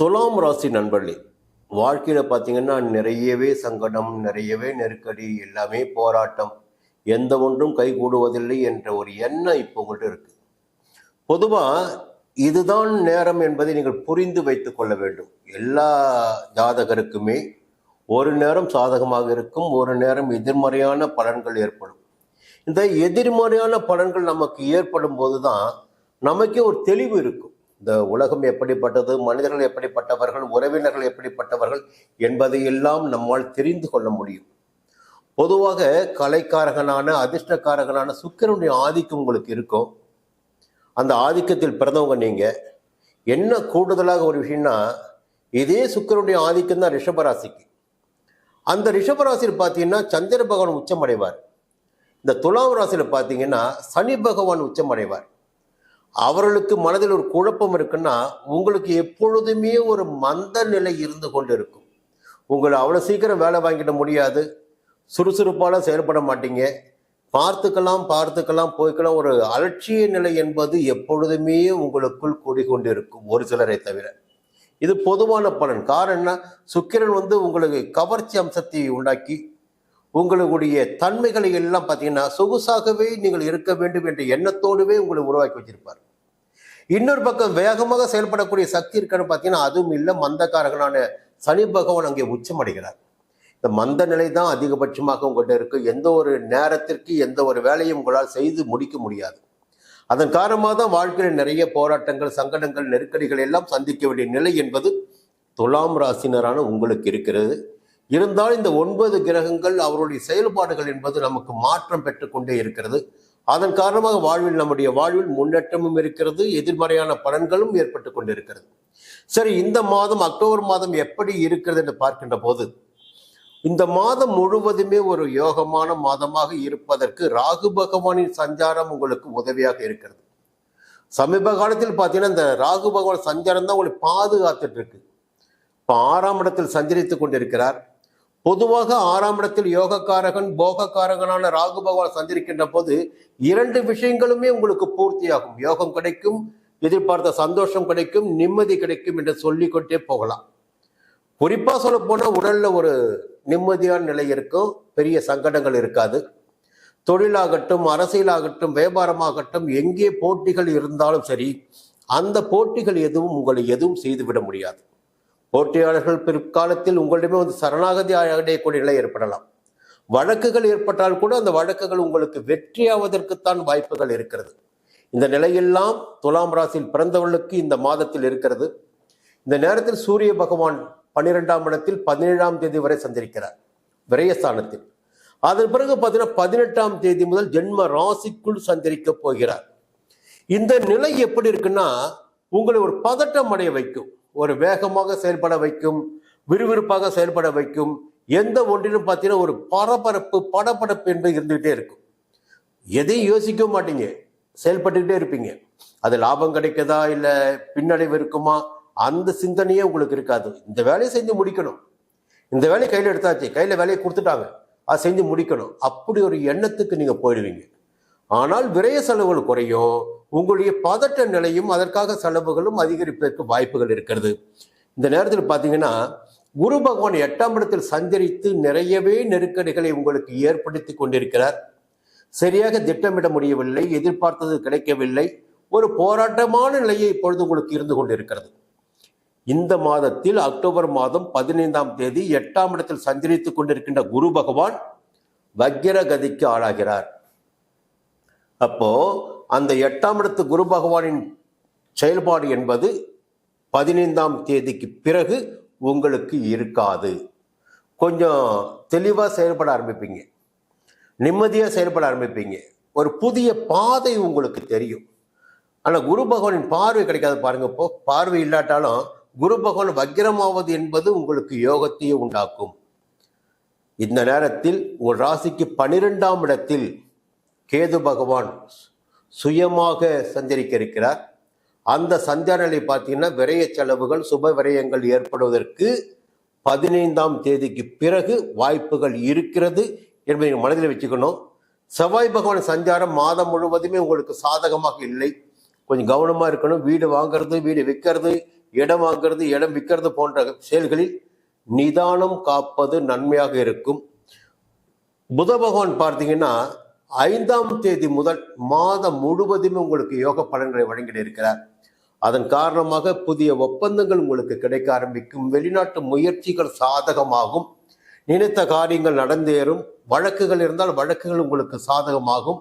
துலாம் ராசி நண்பர்களே வாழ்க்கையில் பார்த்தீங்கன்னா நிறையவே சங்கடம் நிறையவே நெருக்கடி எல்லாமே போராட்டம். எந்த ஒன்றும் கைகூடுவதில்லை என்ற ஒரு எண்ணம் இப்போ உங்கள்கிட்ட இருக்கு. பொதுவாக இதுதான் நேரம் என்பதை நீங்கள் புரிந்து வைத்து கொள்ள வேண்டும். எல்லா ஜாதகருக்குமே ஒரு நேரம் சாதகமாக இருக்கும் ஒரு நேரம் எதிர்மறையான பலன்கள் ஏற்படும். இந்த எதிர்மறையான பலன்கள் நமக்கு ஏற்படும் போது தான் நமக்கே ஒரு தெளிவு இருக்கும். இந்த உலகம் எப்படிப்பட்டது மனிதர்கள் எப்படிப்பட்டவர்கள் உறவினர்கள் எப்படிப்பட்டவர்கள் என்பதையெல்லாம் நம்மால் தெரிந்து கொள்ள முடியும். பொதுவாக கலைக்காரகனான அதிர்ஷ்டக்காரகனான சுக்கிரனுடைய ஆதிக்கம் உங்களுக்கு இருக்கும். அந்த ஆதிக்கத்தில் பிறந்தவங்க நீங்கள் என்ன கூடுதலாக ஒரு விஷயம்னா இதே சுக்கிரனுடைய ஆதிக்கம் தான் ரிஷபராசிக்கு. அந்த ரிஷபராசியில் பார்த்தீங்கன்னா சந்திர பகவான் உச்சமடைவார். இந்த துலாம் ராசியில் பார்த்தீங்கன்னா சனி பகவான் உச்சமடைவார். அவர்களுக்கு மனதில் ஒரு குழப்பம் இருக்குன்னா உங்களுக்கு எப்பொழுதுமே ஒரு மந்த நிலை இருந்து கொண்டு இருக்கும் உங்களை அவ்வளோ சீக்கிரம் வேலை வாங்கிட முடியாது. சுறுசுறுப்பால் செயல்பட மாட்டீங்க. பார்த்துக்கலாம் பார்த்துக்கலாம் போய்க்கலாம். ஒரு அலட்சிய நிலை என்பது எப்பொழுதுமே உங்களுக்குள் கூடிக்கொண்டிருக்கும் ஒரு சிலரை தவிர. இது பொதுவான பலன். காரணம் என்ன? சுக்கிரன் வந்து உங்களுக்கு கவர்ச்சி அம்சத்தை உண்டாக்கி உங்களுடைய தன்மைகளை எல்லாம் பார்த்தீங்கன்னா சொகுசாகவே நீங்கள் இருக்க வேண்டும் என்ற எண்ணத்தோடுவே உங்களை உருவாக்கி வச்சிருப்பார். இன்னொரு பக்கம் வேகமாக செயல்படக்கூடிய சக்தி இருக்கான்னு பார்த்தீங்கன்னா அதுவும் இல்லை மந்தக்காரர்களான சனி பகவான் அங்கே உச்சமடைகிறார். இந்த மந்த நிலை தான் அதிகபட்சமாக உங்கள்கிட்ட இருக்கு. எந்த ஒரு நேரத்திற்கு எந்த ஒரு வேலையும் உங்களால் செய்து முடிக்க முடியாது. அதன் காரணமாக தான் வாழ்க்கையில் நிறைய போராட்டங்கள் சங்கடங்கள் நெருக்கடிகள் எல்லாம் சந்திக்க வேண்டிய நிலை என்பது துலாம் ராசினரான உங்களுக்கு இருக்கிறது. இருந்தால் இந்த ஒன்பது கிரகங்கள் அவருடைய செயல்பாடுகள் என்பது நமக்கு மாற்றம் பெற்றுக்கொண்டே இருக்கிறது. அதன் காரணமாக வாழ்வில் நம்முடைய வாழ்வில் முன்னேற்றமும் இருக்கிறது எதிர்மறையான பலன்களும் ஏற்பட்டு கொண்டிருக்கிறது. சரி இந்த மாதம் அக்டோபர் மாதம் எப்படி இருக்கிறது என்று பார்க்கின்ற போது இந்த மாதம் முழுவதுமே ஒரு யோகமான மாதமாக இருப்பதற்கு ராகு பகவானின் சஞ்சாரம் உங்களுக்கு உதவியாக இருக்கிறது. சமீப காலத்தில் பார்த்தீங்கன்னா இந்த ராகு பகவான் சஞ்சாரம் தான் உங்களை பாதுகாத்துட்டு இருக்கு. இப்போ ஆறாம் இடத்தில் சஞ்சரித்துக் கொண்டிருக்கிறார். பொதுவாக ஆறாம் இடத்தில் யோகக்காரகன் போகக்காரகனான ராகு பகவான் சந்திருக்கின்ற போது இரண்டு விஷயங்களுமே உங்களுக்கு பூர்த்தியாகும். யோகம் கிடைக்கும் எதிர்பார்த்த சந்தோஷம் கிடைக்கும் நிம்மதி கிடைக்கும் என்று சொல்லிக்கொண்டே போகலாம். குறிப்பாக சொல்ல போனால் உடலில் ஒரு நிம்மதியான நிலை இருக்கும் பெரிய சங்கடங்கள் இருக்காது. தொழிலாகட்டும் அரசியலாகட்டும் வியாபாரமாகட்டும் எங்கே போட்டிகள் இருந்தாலும் சரி அந்த போட்டிகள் எதுவும் உங்களை எதுவும் செய்துவிட முடியாது. போட்டியாளர்கள் பிற்காலத்தில் உங்களிடமே வந்து சரணாகதி அடையக்கூடிய நிலை ஏற்படலாம். வழக்குகள் ஏற்பட்டால் கூட அந்த வழக்குகள் உங்களுக்கு வெற்றியாவதற்குத்தான் வாய்ப்புகள் இருக்கிறது. இந்த நிலையெல்லாம் துலாம் ராசியில் பிறந்தவர்களுக்கு இந்த மாதத்தில் இருக்கிறது. இந்த நேரத்தில் சூரிய பகவான் பன்னிரெண்டாம் இடத்தில் பதினேழாம் தேதி வரை சந்திருக்கிறார். விரயஸ்தானத்தில். அதன் பிறகு பார்த்தீங்கன்னா பதினெட்டாம் தேதி முதல் ஜென்ம ராசிக்குள் சந்திரிக்க போகிறார். இந்த நிலை எப்படி இருக்குன்னா உங்களை ஒரு பதட்டம் அடைய வைக்கும். ஒரு வேகமாக செயல்பட வைக்கும் விறுவிறுப்பாக செயல்பட வைக்கும் எந்த ஒன்றிலும் பார்த்தீங்கன்னா ஒரு பரபரப்பு படபடப்பு என்று இருந்துகிட்டே இருக்கும். எதையும் யோசிக்க மாட்டீங்க. செயல்பட்டுக்கிட்டே இருப்பீங்க. அது லாபம் கிடைக்குதா? இல்லை பின்னடைவு இருக்குமா? அந்த சிந்தனையே உங்களுக்கு இருக்காது. இந்த வேலையை செஞ்சு முடிக்கணும். இந்த வேலையை கையில் எடுத்தாச்சு. கையில் வேலையை கொடுத்துட்டாங்க. அதை செஞ்சு முடிக்கணும். அப்படி ஒரு எண்ணத்துக்கு நீங்கள் போயிடுவீங்க. ஆனால் விரய செலவுகள் குறையும். உங்களுடைய பதட்ட நிலையும் அதற்காக செலவுகளும் அதிகரிப்பதற்கு வாய்ப்புகள் இருக்கிறது. இந்த நேரத்தில் பார்த்தீங்கன்னா குரு பகவான் எட்டாம் இடத்தில் சஞ்சரித்து நிறையவே நெருக்கடிகளை உங்களுக்கு ஏற்படுத்தி கொண்டிருக்கிறார். சரியாக திட்டமிட முடியவில்லை எதிர்பார்த்தது கிடைக்கவில்லை. ஒரு போராட்டமான நிலையை இப்பொழுது உங்களுக்கு இருந்து கொண்டிருக்கிறது. இந்த மாதத்தில் அக்டோபர் மாதம் பதினைந்தாம் தேதி எட்டாம் இடத்தில் சஞ்சரித்துக் கொண்டிருக்கின்ற குரு பகவான் வக்கிரகதிக்கு ஆளாகிறார். அப்போ அந்த எட்டாம் இடத்து குரு பகவானின் செயல்பாடு என்பது பதினைந்தாம் தேதிக்கு பிறகு உங்களுக்கு இருக்காது. கொஞ்சம் தெளிவாக செயல்பட ஆரம்பிப்பீங்க. நிம்மதியாக செயல்பட ஆரம்பிப்பீங்க. ஒரு புதிய பாதை உங்களுக்கு தெரியும். ஆனால் குரு பகவானின் பார்வை கிடைக்காது பாருங்க இப்போ. பார்வை இல்லாட்டாலும் குரு பகவான் வக்கிரமாவது என்பது உங்களுக்கு யோகத்தையே உண்டாக்கும். இந்த நேரத்தில் உங்கள் ராசிக்கு பனிரெண்டாம் இடத்தில் கேது பகவான் சுயமாக சஞ்சரிக்க இருக்கிறார் அந்த சஞ்சாரநிலை பார்த்தீங்கன்னா விரய செலவுகள் சுப விரயங்கள் ஏற்படுவதற்கு பதினைந்தாம் தேதிக்கு பிறகு வாய்ப்புகள் இருக்கிறது என்பதை மனதில் வச்சுக்கணும். செவ்வாய் பகவான் சஞ்சாரம் மாதம் முழுவதுமே உங்களுக்கு சாதகமாக இல்லை. கொஞ்சம் கவனமாக இருக்கணும். வீடு வாங்கிறது வீடு விற்கிறது இடம் வாங்குறது இடம் விற்கிறது போன்ற செயல்களில் நிதானம் காப்பது நன்மையாக இருக்கும். புத பகவான் பார்த்தீங்கன்னா ஐந்தாம் தேதி முதல் மாதம் முழுவதுமே உங்களுக்கு யோக பலன்களை வழங்கி இருக்கிறார். அதன் காரணமாக புதிய ஒப்பந்தங்கள் உங்களுக்கு கிடைக்க ஆரம்பிக்கும். வெளிநாட்டு முயற்சிகள் சாதகமாகும். நினைத்த காரியங்கள் நடந்தேறும். வழக்குகள் இருந்தால் வழக்குகள் உங்களுக்கு சாதகமாகும்.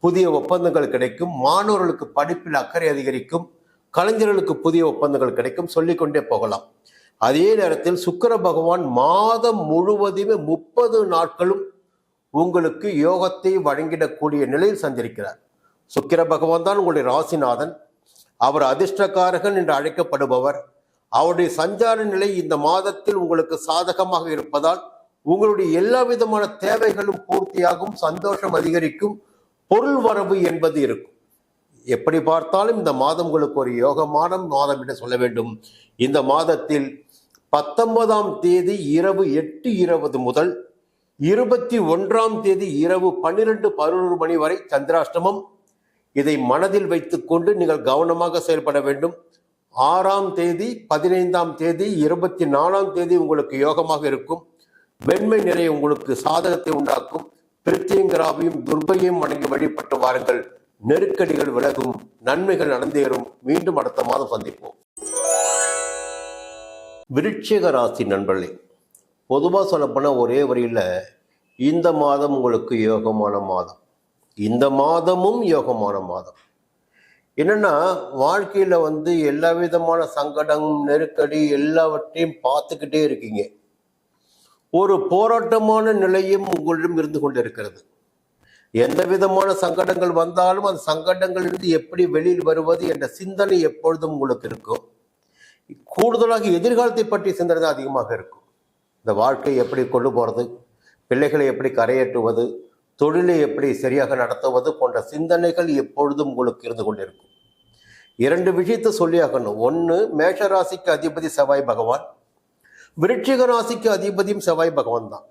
புதிய ஒப்பந்தங்கள் கிடைக்கும். மாணவர்களுக்கு படிப்பில் அக்கறை அதிகரிக்கும். கலைஞர்களுக்கு புதிய ஒப்பந்தங்கள் கிடைக்கும். சொல்லிக்கொண்டே போகலாம். அதே நேரத்தில் சுக்கர பகவான் மாதம் முழுவதுமே முப்பது நாட்களும் உங்களுக்கு யோகத்தை வழங்கிடக்கூடிய நிலையில் சந்திருக்கிறார் சுக்கிர பகவான் தான் உங்களுடைய ராசிநாதன். அவர் அதிர்ஷ்டக்காரகன் என்று அழைக்கப்படுபவர். அவருடைய சஞ்சார நிலை இந்த மாதத்தில் உங்களுக்கு சாதகமாக இருப்பதால் உங்களுடைய எல்லா விதமான தேவைகளும் பூர்த்தியாகும் சந்தோஷம் அதிகரிக்கும் பொருள் வரவு என்பது இருக்கும். எப்படி பார்த்தாலும் இந்த மாதம் உங்களுக்கு ஒரு யோகமான மாதம் என்று சொல்ல வேண்டும். இந்த மாதத்தில் பத்தொன்பதாம் தேதி இரவு எட்டு இருபது முதல் இருபத்தி ஒன்றாம் தேதி இரவு பன்னிரண்டு பதினொரு மணி வரை சந்திராஷ்டமம். இதை மனதில் வைத்துக்கொண்டு நீங்கள் கவனமாக செயல்பட வேண்டும். ஆறாம் தேதி பதினைந்தாம் தேதி இருபத்தி நாலாம் தேதி உங்களுக்கு யோகமாக இருக்கும். வெண்மை நிறை உங்களுக்கு சாதகத்தை உண்டாக்கும். பிரித்தியங்கராவையும் துர்பையும் வணங்கி வழிபட்டு வாருங்கள். நெருக்கடிகள் விலகும். நன்மைகள் நடந்தேறும். மீண்டும் அடுத்த மாதம் சந்திப்போம். விருட்சிக ராசி நண்பர்களே பொதுவாக சொல்லப்போனால் ஒரே வரியில் இந்த மாதம் உங்களுக்கு யோகமான மாதம். இந்த மாதமும் யோகமான மாதம். என்னென்னா வாழ்க்கையில் வந்து எல்லா விதமான சங்கடம் நெருக்கடி எல்லாவற்றையும் பார்த்துக்கிட்டே இருக்கீங்க. ஒரு போராட்டமான நிலையும் உங்களிடம் இருந்து கொண்டு இருக்கிறது எந்த விதமான சங்கடங்கள் வந்தாலும் அந்த சங்கடங்களிலிருந்து எப்படி வெளியில் வருவது என்ற சிந்தனை எப்பொழுதும் உங்களுக்கு இருக்கும். கூடுதலாக எதிர்காலத்தை பற்றிய சிந்தனை தான் அதிகமாக இருக்கும். இந்த வாழ்க்கையை எப்படி கொண்டு போகிறது பிள்ளைகளை எப்படி கரையேற்றுவது? தொழிலை எப்படி சரியாக நடத்துவது போன்ற சிந்தனைகள் எப்பொழுதும் உங்களுக்கு இருந்து கொண்டிருக்கும். இரண்டு விஷயத்தை சொல்லியாகணும் ஒன்று மேஷராசிக்கு அதிபதி செவ்வாய் பகவான் விருட்சிக ராசிக்கு அதிபதியும் செவ்வாய் பகவான் தான்.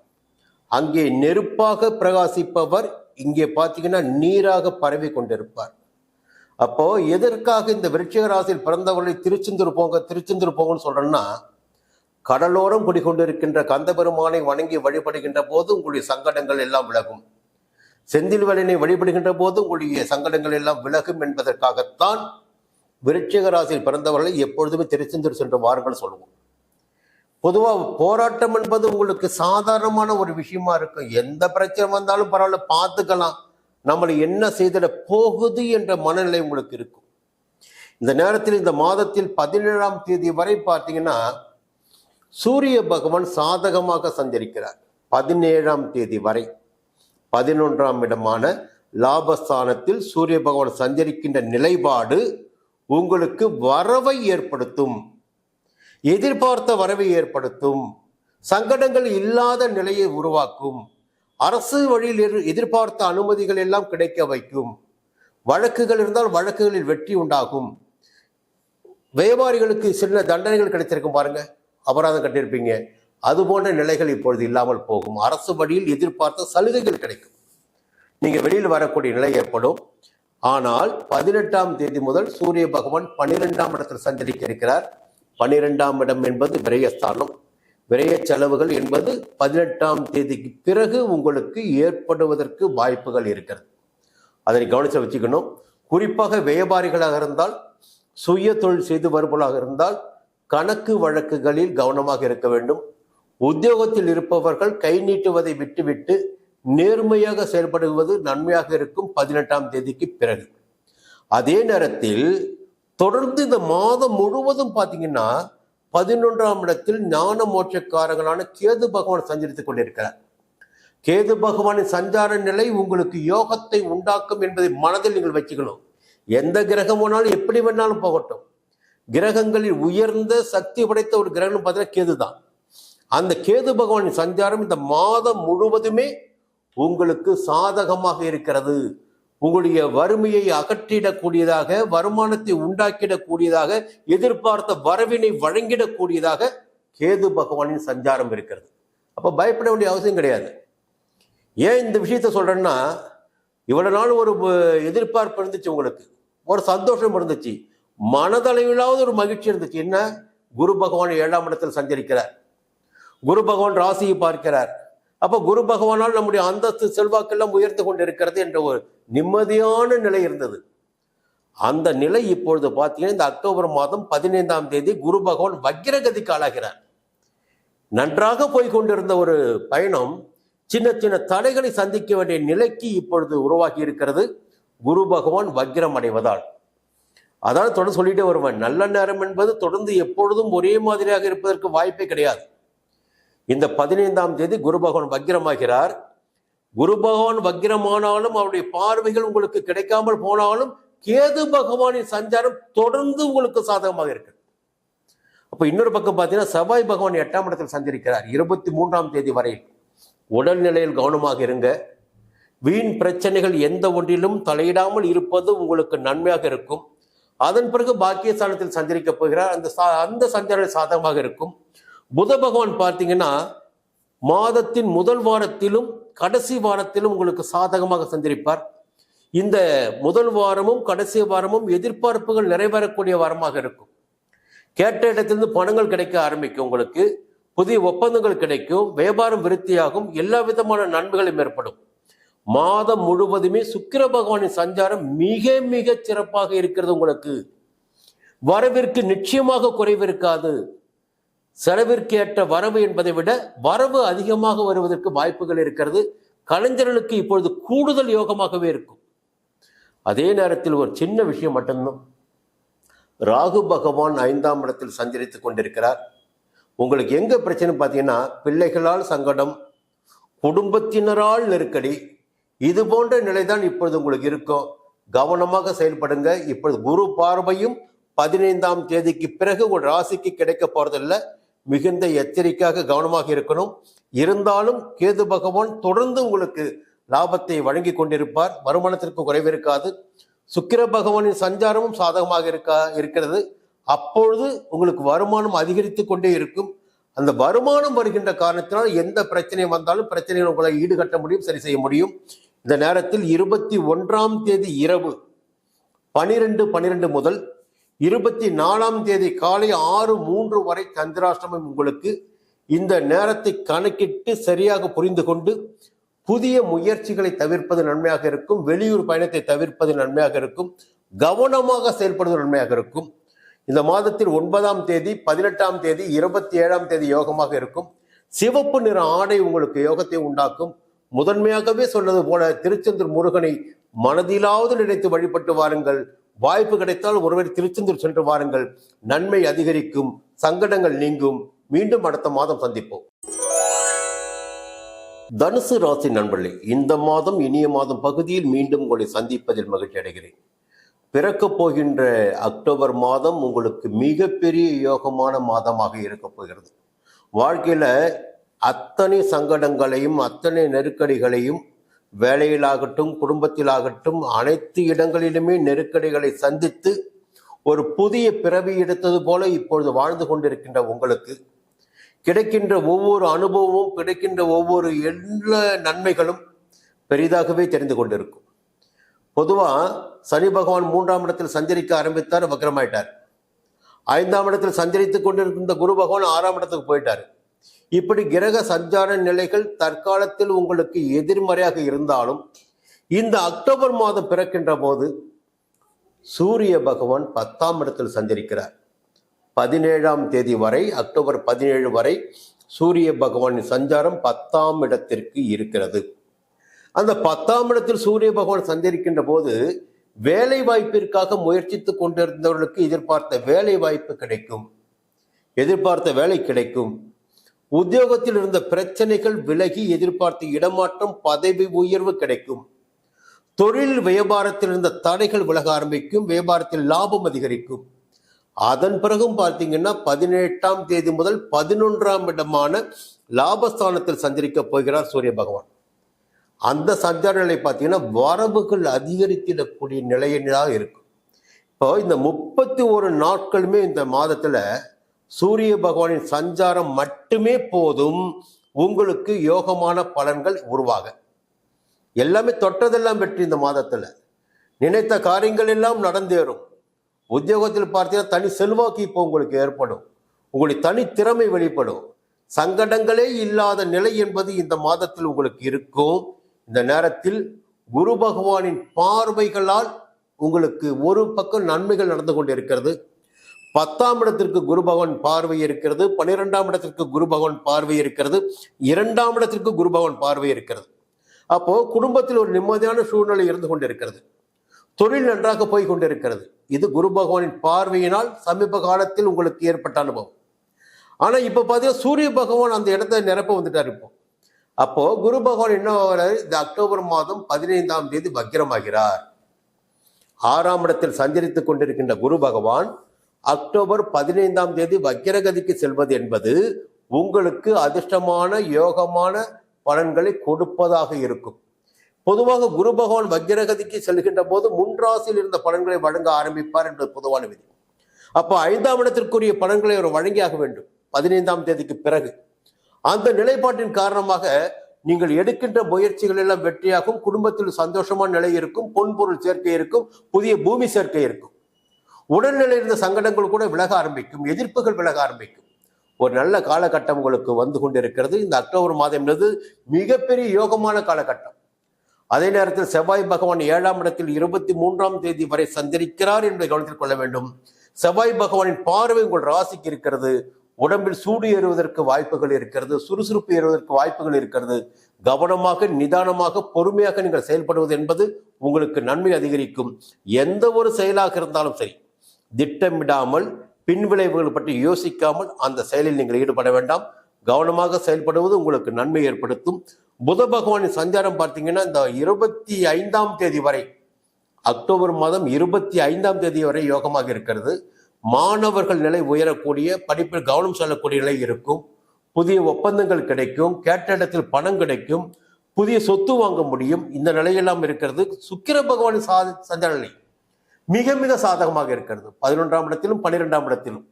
அங்கே நெருப்பாக பிரகாசிப்பவர் இங்கே பார்த்தீங்கன்னா நீராக பரவி கொண்டிருப்பார். அப்போ எதற்காக இந்த விருட்சிக ராசியில் பிறந்தவர்களை திருச்செந்தூர் போங்க திருச்செந்தூர் போங்கன்னு சொல்றேன்னா கடலோரம் குடிகொண்டிருக்கின்ற கந்தபெருமானை வணங்கி வழிபடுகின்ற போது உங்களுடைய சங்கடங்கள் எல்லாம் விலகும். செந்தில் வேலனை வழிபடுகின்ற போது உங்களுடைய சங்கடங்கள் எல்லாம் விலகும் என்பதற்காகத்தான் விருட்சிக ராசியில் பிறந்தவர்களை எப்பொழுதுமே திருச்செந்தூர் சென்று வாருங்கள் சொல்லுவோம். பொதுவாக போராட்டம் என்பது உங்களுக்கு சாதாரணமான ஒரு விஷயமா இருக்கும். எந்த பிரச்சனை வந்தாலும் பரவாயில்ல பார்த்துக்கலாம். நம்மளை என்ன செய்திட போகுது என்ற மனநிலை உங்களுக்கு இருக்கும். இந்த நேரத்தில் இந்த மாதத்தில் பதினேழாம் தேதி வரை பார்த்தீங்கன்னா சூரிய பகவான் சாதகமாக சஞ்சரிக்கிறார். பதினேழாம் தேதி வரை. பதினொன்றாம் இடமான லாபஸ்தானத்தில் சூரிய பகவான் சஞ்சரிக்கின்ற நிலைப்பாடு உங்களுக்கு வரவை ஏற்படுத்தும். எதிர்பார்த்த வரவை ஏற்படுத்தும். சங்கடங்கள் இல்லாத நிலையை உருவாக்கும். அரசு வழியில் எதிர்- எதிர்பார்த்த அனுமதிகள் எல்லாம் கிடைக்க வைக்கும். வழக்குகள் இருந்தால் வழக்குகளில் வெற்றி உண்டாகும். வியாபாரிகளுக்கு சில தண்டனைகள் கிடைத்திருக்கும் பாருங்க. அபராதம் கட்டியிருப்பீங்க. அது போன்ற நிலைகள் இப்பொழுது இல்லாமல் போகும். அரசு வழியில் எதிர்பார்த்த சலுகைகள் கிடைக்கும். நீங்கள் வெளியில் வரக்கூடிய நிலை ஏற்படும். ஆனால் பதினெட்டாம் தேதி முதல் சூரிய பகவான் பன்னிரெண்டாம் இடத்தில் சஞ்சரிக்க இருக்கிறார். பன்னிரெண்டாம் இடம் என்பது விரயஸ்தானம். விரய செலவுகள் என்பது பதினெட்டாம் தேதிக்கு பிறகு உங்களுக்கு ஏற்படுவதற்கு வாய்ப்புகள் இருக்கிறது. அதனை கவனித்து வச்சுக்கணும். குறிப்பாக வியாபாரிகளாக இருந்தால் சுய தொழில் செய்து வருபவர்களாக இருந்தால் கணக்கு வழக்குகளில் கவனமாக இருக்க வேண்டும். உத்தியோகத்தில் இருப்பவர்கள் கை நீட்டுவதை விட்டுவிட்டு நேர்மையாக செயல்படுவது நன்மையாக இருக்கும் பதினெட்டாம் தேதிக்கு பிறகு. அதே நேரத்தில் தொடர்ந்து இந்த மாதம் முழுவதும் பார்த்தீங்கன்னா பதினொன்றாம் இடத்தில் ஞான மோட்சக்காரங்களான கேது பகவான் சஞ்சரித்துக் கொண்டிருக்கிறார். கேது பகவானின் சஞ்சார நிலை உங்களுக்கு யோகத்தை உண்டாக்கும் என்பதை மனதில் நீங்கள் வச்சுக்கணும். எந்த கிரகம் வேணாலும் எப்படி வேணாலும் போகட்டும். கிரகங்களில் உயர்ந்த சக்தி படைத்த ஒரு கிரகம் பார்த்தீங்கன்னா கேது தான் அந்த கேது பகவானின் சஞ்சாரம் இந்த மாதம் முழுவதுமே உங்களுக்கு சாதகமாக இருக்கிறது. உங்களுடைய வறுமையை அகற்றிடக்கூடியதாக வருமானத்தை உண்டாக்கிடக்கூடியதாக எதிர்பார்த்த வரவினை வழங்கிடக்கூடியதாக கேது பகவானின் சஞ்சாரம் இருக்கிறது. அப்போ பயப்பட வேண்டிய அவசியம் கிடையாது. ஏன் இந்த விஷயத்த சொல்றேன்னா இவ்வளவு நாள் ஒரு எதிர்பார்ப்பு இருந்துச்சு உங்களுக்கு. ஒரு சந்தோஷம் இருந்துச்சு. மனதளவிலாவது ஒரு மகிழ்ச்சி இருந்துச்சு. என்ன? குரு பகவான் ஏழாம் இடத்தில் சஞ்சரிக்கிறார். குரு பகவான் ராசியை பார்க்கிறார். அப்ப குரு பகவானால் நம்முடைய அந்தஸ்து செல்வாக்கெல்லாம் உயர்த்து கொண்டிருக்கிறது என்ற ஒரு நிம்மதியான நிலை இருந்தது. அந்த நிலை இப்பொழுது பார்த்தீங்கன்னா இந்த அக்டோபர் மாதம் பதினைந்தாம் தேதி குரு பகவான் வக்கிரகதிக்கு ஆளாகிறார். நன்றாக போய் கொண்டிருந்த ஒரு பயணம் சின்ன சின்ன தடைகளை சந்திக்க வேண்டிய நிலைக்கு இப்பொழுது உருவாகி இருக்கிறது. குரு பகவான் வக்கிரம் அடைவதால். அதான் தொடர்ந்து சொல்லிட்டே வருவேன். நல்ல நேரம் என்பது தொடர்ந்து எப்பொழுதும் ஒரே மாதிரியாக இருப்பதற்கு வாய்ப்பே கிடையாது. இந்த பதினைந்தாம் தேதி குரு பகவான் வக்கிரமாகிறார். குரு பகவான் வக்கிரமானாலும் அவருடைய பார்வைகள் உங்களுக்கு கிடைக்காமல் போனாலும் கேது பகவானின் சஞ்சாரம் தொடர்ந்து உங்களுக்கு சாதகமாக இருக்கு அப்ப இன்னொரு பக்கம் பார்த்தீங்கன்னா செவ்வாய் பகவான் எட்டாம் இடத்தில் சஞ்சரிக்கிறார். இருபத்தி மூன்றாம் தேதி வரை உடல்நிலையில் கவனமாக இருங்க. வீண் பிரச்சனைகள் எந்த ஒன்றிலும் தலையிடாமல் இருப்பது உங்களுக்கு நன்மையாக இருக்கும். அதன் பிறகு பாக்கியஸ்தானத்தில் சஞ்சரிக்க போகிறார். அந்த சா- அந்த சஞ்சாரம் சாதகமாக இருக்கும். புத பகவான் பார்த்தீங்கன்னா மாதத்தின் முதல் வாரத்திலும் கடைசி வாரத்திலும் உங்களுக்கு சாதகமாக சஞ்சரிப்பார். இந்த முதல் வாரமும் கடைசி வாரமும் எதிர்பார்ப்புகள் நிறைவேறக்கூடிய வாரமாக இருக்கும். கேட்ட இடத்திலிருந்து பணங்கள் கிடைக்க ஆரம்பிக்கும் உங்களுக்கு. புதிய ஒப்பந்தங்கள் கிடைக்கும். வியாபாரம் விருத்தியாகும். எல்லா விதமான நன்மைகளும் ஏற்படும். மாதம் முழுவதுமே சுக்கிர பகவானின் சஞ்சாரம் மிக மிக சிறப்பாக இருக்கிறது உங்களுக்கு. வரவிற்கு நிச்சயமாக குறைவு இருக்காது செலவிற்கு ஏற்ற வரவு என்பதை விட வரவு அதிகமாக வருவதற்கு வாய்ப்புகள் இருக்கிறது. கலைஞர்களுக்கு இப்பொழுது கூடுதல் யோகமாகவே இருக்கும். அதே நேரத்தில் ஒரு சின்ன விஷயம் மட்டும்தான். ராகு பகவான் ஐந்தாம் இடத்தில் சஞ்சரித்துக் கொண்டிருக்கிறார். உங்களுக்கு எங்க பிரச்சனை பார்த்தீங்கன்னா பிள்ளைகளால் சங்கடம் குடும்பத்தினரால் நெருக்கடி இது போன்ற நிலைதான் இப்பொழுது உங்களுக்கு இருக்கும் கவனமாக செயல்படுங்க இப்பொழுது குரு பார்வையும் பதினைந்தாம் தேதிக்கு பிறகு ஒரு ராசிக்கு கிடைக்க போறதில்ல. மிகுந்த எச்சரிக்கையாக கவனமாக இருக்கணும். இருந்தாலும் கேது பகவான் தொடர்ந்து உங்களுக்கு லாபத்தை வழங்கி கொண்டிருப்பார். வருமானத்திற்கு குறைவு இருக்காது. சுக்கிர பகவானின் சஞ்சாரமும் சாதகமாக இருக்கா இருக்கிறது. அப்பொழுது உங்களுக்கு வருமானம் அதிகரித்து கொண்டே இருக்கும். அந்த வருமானம் வருகின்ற காரணத்தினால் எந்த பிரச்சனை வந்தாலும் பிரச்சனைகள் உங்களை ஈடுகட்ட முடியும் சரி செய்ய முடியும். இந்த நேரத்தில் இருபத்தி ஒன்றாம் தேதி இரவு பனிரெண்டு பனிரெண்டு முதல் இருபத்தி நாலாம் தேதி காலை ஆறு மூன்று வரை சந்திராஷ்டமம் உங்களுக்கு இந்த நேரத்தை கணக்கிட்டு சரியாக புரிந்து கொண்டு புதிய முயற்சிகளை தவிர்ப்பது நன்மையாக இருக்கும் வெளியூர் பயணத்தை தவிர்ப்பது நன்மையாக இருக்கும் கவனமாக செயல்படுவது நன்மையாக இருக்கும். இந்த மாதத்தில் ஒன்பதாம் தேதி பதினெட்டாம் தேதி இருபத்தி ஏழாம் தேதி யோகமாக இருக்கும். சிவப்பு நிற ஆடை உங்களுக்கு யோகத்தை உண்டாக்கும். முதன்மையாகவே சொன்னது போல திருச்செந்தூர் முருகனை மனதிலாவது நினைத்து வழிபட்டு வாருங்கள். வாய்ப்பு கிடைத்தால் ஒருவர் திருச்செந்தூர் சென்று வாருங்கள். நன்மை அதிகரிக்கும் சங்கடங்கள் நீங்கும். மீண்டும் அடுத்த மாதம் சந்திப்போம். தனுசு ராசி நண்பர்களே இந்த மாதம் இனிய மாதம் பகுதியில் மீண்டும் உங்களை சந்திப்பதில் மகிழ்ச்சி அடைகிறேன். பிறக்கப் போகின்ற அக்டோபர் மாதம் உங்களுக்கு மிகப்பெரிய யோகமான மாதமாக இருக்க போகிறது. வாழ்க்கையில அத்தனை சங்கடங்களையும் அத்தனை நெருக்கடிகளையும் வேலையிலாகட்டும் குடும்பத்திலாகட்டும் அனைத்து இடங்களிலுமே நெருக்கடிகளை சந்தித்து ஒரு புதிய பிறவி எடுத்தது போல இப்பொழுது வாழ்ந்து கொண்டிருக்கின்ற உங்களுக்கு. கிடைக்கின்ற ஒவ்வொரு அனுபவமும் கிடைக்கின்ற ஒவ்வொரு எல்லா நன்மைகளும் பெரிதாகவே தெரிந்து கொண்டிருக்கும். பொதுவாக சனி பகவான் மூன்றாம் இடத்தில் சஞ்சரிக்க ஆரம்பித்தார் வக்ரமாயிட்டார். ஐந்தாம் இடத்தில் சஞ்சரித்துக் கொண்டிருக்கின்ற குரு பகவான் ஆறாம் இடத்துக்கு போயிட்டார். இப்படி கிரக சஞ்சார நிலைகள் தற்காலத்தில் உங்களுக்கு எதிர்மறையாக இருந்தாலும் இந்த அக்டோபர் மாதம் பிறக்கின்ற போது சூரிய பகவான் பத்தாம் இடத்தில் சஞ்சரிக்கிறார். பதினேழாம் தேதி வரை அக்டோபர் பதினேழு வரை சூரிய பகவானின் சஞ்சாரம் பத்தாம் இடத்திற்கு இருக்கிறது. அந்த பத்தாம் இடத்தில் சூரிய பகவான் சஞ்சரிக்கின்ற போது வேலை வாய்ப்பிற்காக முயற்சித்து கொண்டிருந்தவர்களுக்கு எதிர்பார்த்த வேலை வாய்ப்பு கிடைக்கும். எதிர்பார்த்த வேலை கிடைக்கும். உத்தியோகத்தில் இருந்த பிரச்சனைகள் விலகி எதிர்பார்த்த இடமாற்றம் பதவி உயர்வு கிடைக்கும். தொழில் வியாபாரத்தில் இருந்த தடைகள் விலக ஆரம்பிக்கும் வியாபாரத்தில் லாபம் அதிகரிக்கும். அதன் பிறகும் பார்த்தீங்கன்னா பதினெட்டாம் தேதி முதல் பதினொன்றாம் இடமான லாபஸ்தானத்தில் சஞ்சரிக்க போகிறார் சூரிய பகவான். அந்த சஞ்சார நிலை பார்த்தீங்கன்னா வரவுகள் அதிகரித்திடக்கூடிய நிலையினாக இருக்கும். இப்போ இந்த முப்பத்தி ஒரு நாட்களுமே இந்த மாதத்துல சூரிய பகவானின் சஞ்சாரம் மட்டுமே போதும் உங்களுக்கு யோகமான பலன்கள் உருவாக. எல்லாமே தொட்டதெல்லாம் வெற்றி இந்த மாதத்தில். நினைத்த காரியங்கள் எல்லாம் நடந்தேறும். உத்தியோகத்தில் பார்த்தீங்கன்னா தனி செல்வாக்கு இப்போ உங்களுக்கு ஏற்படும். உங்களுடைய தனி திறமை வெளிப்படும். சங்கடங்களே இல்லாத நிலை என்பது இந்த மாதத்தில் உங்களுக்கு இருக்கும். இந்த நேரத்தில் குரு பகவானின் பார்வைகளால் உங்களுக்கு ஒரு பக்கம் நன்மைகள் நடந்து கொண்டிருக்கிறது. பத்தாம் இடத்திற்கு குரு பகவான் பார்வை இருக்கிறது பன்னிரெண்டாம் இடத்திற்கு குரு பகவான் பார்வை இருக்கிறது இரண்டாம் இடத்திற்கு குரு பகவான் பார்வை இருக்கிறது. அப்போ குடும்பத்தில் ஒரு நிம்மதியான சூழ்நிலை இருந்து கொண்டிருக்கிறது. தொழில் நன்றாக போய் கொண்டிருக்கிறது. இது குரு பகவானின் பார்வையினால் சமீப காலத்தில் உங்களுக்கு ஏற்பட்ட அனுபவம். ஆனா இப்ப பார்த்தீங்கன்னா சூரிய பகவான் அந்த இடத்த நிரப்ப வந்துட்டார் இப்போ. அப்போ குரு பகவான் என்ன ஆகிறாரு இந்த அக்டோபர் மாதம் பதினைந்தாம் தேதி வக்கிரமாகிறார் ஆறாம் இடத்தில் சஞ்சரித்துக் கொண்டிருக்கின்ற குரு பகவான் அக்டோபர் பதினைந்தாம் தேதி வக்கிரகதிக்கு செல்வது என்பது உங்களுக்கு அதிர்ஷ்டமான யோகமான பலன்களை கொடுப்பதாக இருக்கும். பொதுவாக குரு பகவான் வக்கிரகதிக்கு செல்கின்ற போது முன்ராசியில் இருந்த பலன்களை வழங்க ஆரம்பிப்பார் என்பது பொதுவான விதி. அப்போ ஐந்தாம் இடத்திற்குரிய பலன்களை அவர் வழங்கியாக வேண்டும். பதினைந்தாம் தேதிக்கு பிறகு. அந்த நிலைப்பாட்டின் காரணமாக நீங்கள் எடுக்கின்ற முயற்சிகள் எல்லாம் வெற்றியாகும் குடும்பத்தில் சந்தோஷமான நிலை இருக்கும் பொன்பொருள் சேர்க்கை இருக்கும் புதிய பூமி சேர்க்கை இருக்கும். உடல்நிலை இருந்த சங்கடங்கள் கூட விலக ஆரம்பிக்கும் எதிர்ப்புகள் விலக ஆரம்பிக்கும். ஒரு நல்ல காலகட்டம் உங்களுக்கு வந்து கொண்டிருக்கிறது. இந்த அக்டோபர் மாதம் என்பது மிகப்பெரிய யோகமான காலகட்டம். அதே நேரத்தில் செவ்வாய் பகவான் ஏழாம் இடத்தில் இருபத்தி மூன்றாம் தேதி வரை சந்திரிக்கிறார் என்பதை கவனத்தில் கொள்ள வேண்டும். செவ்வாய் பகவானின் பார்வை உங்கள் ராசிக்கு இருக்கிறது. உடம்பில் சூடு ஏறுவதற்கு வாய்ப்புகள் இருக்கிறது. சுறுசுறுப்பு ஏறுவதற்கு வாய்ப்புகள் இருக்கிறது. கவனமாக நிதானமாக பொறுமையாக நீங்கள் செயல்படுவது என்பது உங்களுக்கு நன்மை அதிகரிக்கும். எந்த ஒரு செயலாக இருந்தாலும் சரி திட்டமிடாமல் பின்விளைவுகள் பற்றி யோசிக்காமல் அந்த செயலில் நீங்கள் ஈடுபட வேண்டாம். கவனமாக செயல்படுவது உங்களுக்கு நன்மை ஏற்படுத்தும். புத பகவானின் சஞ்சாரம் பார்த்தீங்கன்னா இந்த இருபத்தி ஐந்தாம் தேதி வரை அக்டோபர் மாதம் இருபத்தி ஐந்தாம் தேதி வரை யோகமாக இருக்கிறது. மாணவர்கள் நிலை உயரக்கூடிய படிப்பில் கவனம் செல்லக்கூடிய நிலை இருக்கும். புதிய ஒப்பந்தங்கள் கிடைக்கும். கேட்ட இடத்தில் பணம் கிடைக்கும். புதிய சொத்து வாங்க முடியும். இந்த நிலையெல்லாம் இருக்கிறது. சுக்கிர பகவானின் சா சஞ்சார நிலை மிக மிக சாதகமாக இருக்கிறது. பதினொன்றாம் இடத்திலும் பன்னிரெண்டாம் இடத்திலும்.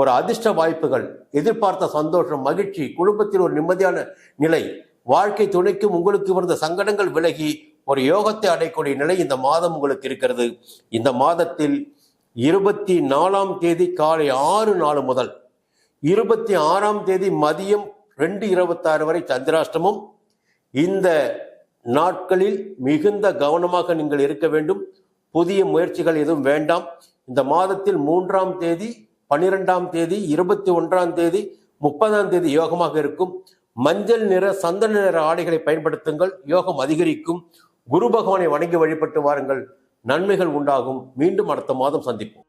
ஒரு அதிர்ஷ்ட வாய்ப்புகள் எதிர்பார்த்த சந்தோஷம் மகிழ்ச்சி குடும்பத்தில் ஒரு நிம்மதியான நிலை வாழ்க்கை துணைக்கும் உங்களுக்கு இருந்த சங்கடங்கள் விலகி ஒரு யோகத்தை அடையக்கூடிய நிலை இந்த மாதம் உங்களுக்கு இருக்கிறது. இந்த மாதத்தில் இருபத்தி நாலாம் தேதி காலை ஆறு நாலு முதல் இருபத்தி ஆறாம் தேதி மதியம் ரெண்டு இருபத்தாறு வரை சந்திராஷ்டமம். இந்த நாட்களில் மிகுந்த கவனமாக நீங்கள் இருக்க வேண்டும். புதிய முயற்சிகள் எதுவும் வேண்டாம். இந்த மாதத்தில் மூன்றாம் தேதி பன்னிரெண்டாம் தேதி இருபத்தி ஒன்றாம் தேதி முப்பதாம் தேதி யோகமாக இருக்கும். மஞ்சள் நிற சந்தன நிற ஆடைகளை பயன்படுத்துங்கள். யோகம் அதிகரிக்கும். குரு பகவானை வணங்கி வழிபட்டு வாருங்கள். நன்மைகள் உண்டாகும். மீண்டும் அடுத்த மாதம் சந்திப்போம்.